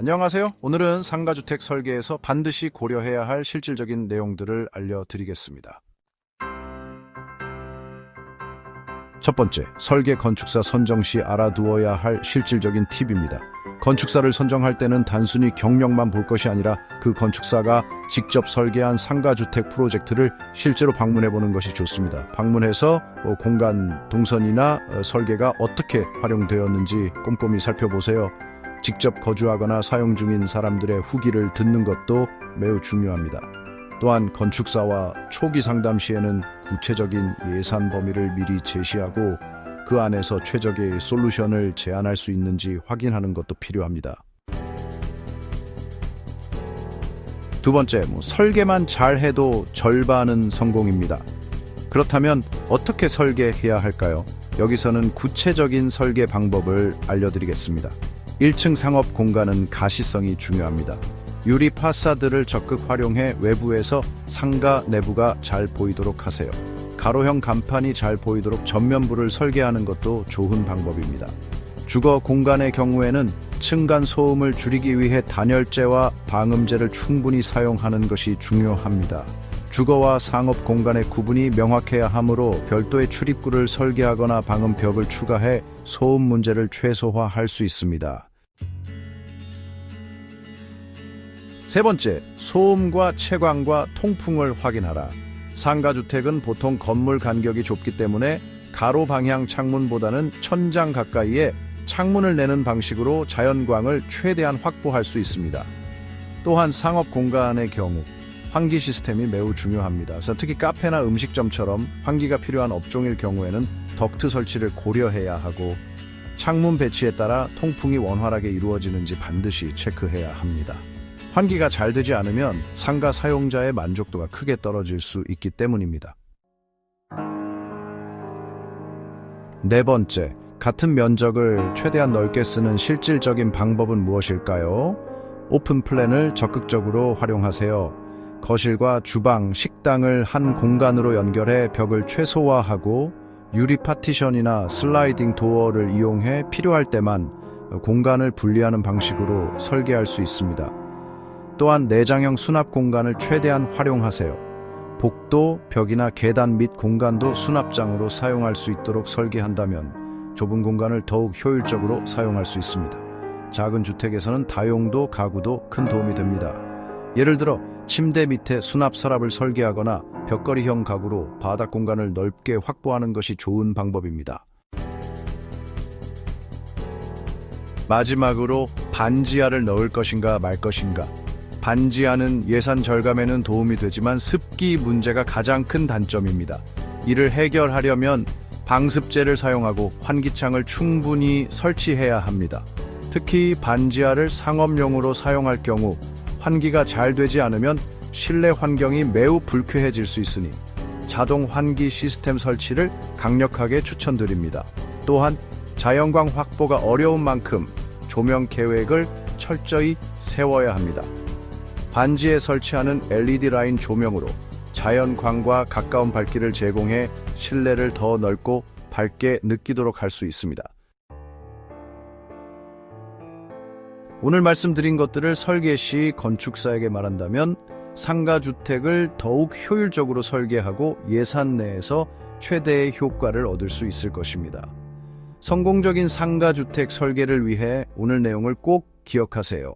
안녕하세요. 오늘은 상가주택 설계에서 반드시 고려해야 할 실질적인 내용들을 알려드리겠습니다. 첫 번째, 설계 건축사 선정 시 알아두어야 할 실질적인 팁입니다. 건축사를 선정할 때는 단순히 경력만 볼 것이 아니라 그 건축사가 직접 설계한 상가주택 프로젝트를 실제로 방문해 보는 것이 좋습니다. 방문해서 어, 공간 동선이나 어, 설계가 어떻게 활용되었는지 꼼꼼히 살펴보세요. 직접 거주하거나 사용 중인 사람들의 후기를 듣는 것도 매우 중요합니다. 또한 건축사와 초기 상담 시에는 구체적인 예산 범위를 미리 제시하고 그 안에서 최적의 솔루션을 제안할 수 있는지 확인하는 것도 필요합니다. 두 번째, 뭐 설계만 잘 해도 절반은 성공입니다. 그렇다면 어떻게 설계해야 할까요? 여기서는 구체적인 설계 방법을 알려드리겠습니다. 1층 상업 공간은 가시성이 중요합니다. 유리 파사드를 적극 활용해 외부에서 상가 내부가 잘 보이도록 하세요. 가로형 간판이 잘 보이도록 전면부를 설계하는 것도 좋은 방법입니다. 주거 공간의 경우에는 층간 소음을 줄이기 위해 단열재와 방음재를 충분히 사용하는 것이 중요합니다. 주거와 상업 공간의 구분이 명확해야 하므로 별도의 출입구를 설계하거나 방음벽을 추가해 소음 문제를 최소화할 수 있습니다. 세 번째, 소음과 채광과 통풍을 확인하라. 상가주택은 보통 건물 간격이 좁기 때문에 가로 방향 창문보다는 천장 가까이에 창문을 내는 방식으로 자연광을 최대한 확보할 수 있습니다. 또한 상업 공간의 경우 환기 시스템이 매우 중요합니다. 특히 카페나 음식점처럼 환기가 필요한 업종일 경우에는 덕트 설치를 고려해야 하고 창문 배치에 따라 통풍이 원활하게 이루어지는지 반드시 체크해야 합니다. 환기가 잘 되지 않으면 상가 사용자의 만족도가 크게 떨어질 수 있기 때문입니다. 네 번째, 같은 면적을 최대한 넓게 쓰는 실질적인 방법은 무엇일까요? 오픈 플랜을 적극적으로 활용하세요. 거실과 주방, 식당을 한 공간으로 연결해 벽을 최소화하고 유리 파티션이나 슬라이딩 도어를 이용해 필요할 때만 공간을 분리하는 방식으로 설계할 수 있습니다. 또한 내장형 수납 공간을 최대한 활용하세요. 복도, 벽이나 계단 및 공간도 수납장으로 사용할 수 있도록 설계한다면 좁은 공간을 더욱 효율적으로 사용할 수 있습니다. 작은 주택에서는 다용도 가구도 큰 도움이 됩니다. 예를 들어 침대 밑에 수납 서랍을 설계하거나 벽걸이형 가구로 바닥 공간을 넓게 확보하는 것이 좋은 방법입니다. 마지막으로 반지하를 넣을 것인가 말 것인가. 반지하는 예산 절감에는 도움이 되지만 습기 문제가 가장 큰 단점입니다. 이를 해결하려면 방습제를 사용하고 환기창을 충분히 설치해야 합니다. 특히 반지하를 상업용으로 사용할 경우 환기가 잘 되지 않으면 실내 환경이 매우 불쾌해질 수 있으니 자동 환기 시스템 설치를 강력하게 추천드립니다. 또한 자연광 확보가 어려운 만큼 조명 계획을 철저히 세워야 합니다. 반지에 설치하는 LED 라인 조명으로 자연광과 가까운 밝기를 제공해 실내를 더 넓고 밝게 느끼도록 할 수 있습니다. 오늘 말씀드린 것들을 설계 시 건축사에게 말한다면 상가 주택을 더욱 효율적으로 설계하고 예산 내에서 최대의 효과를 얻을 수 있을 것입니다. 성공적인 상가 주택 설계를 위해 오늘 내용을 꼭 기억하세요.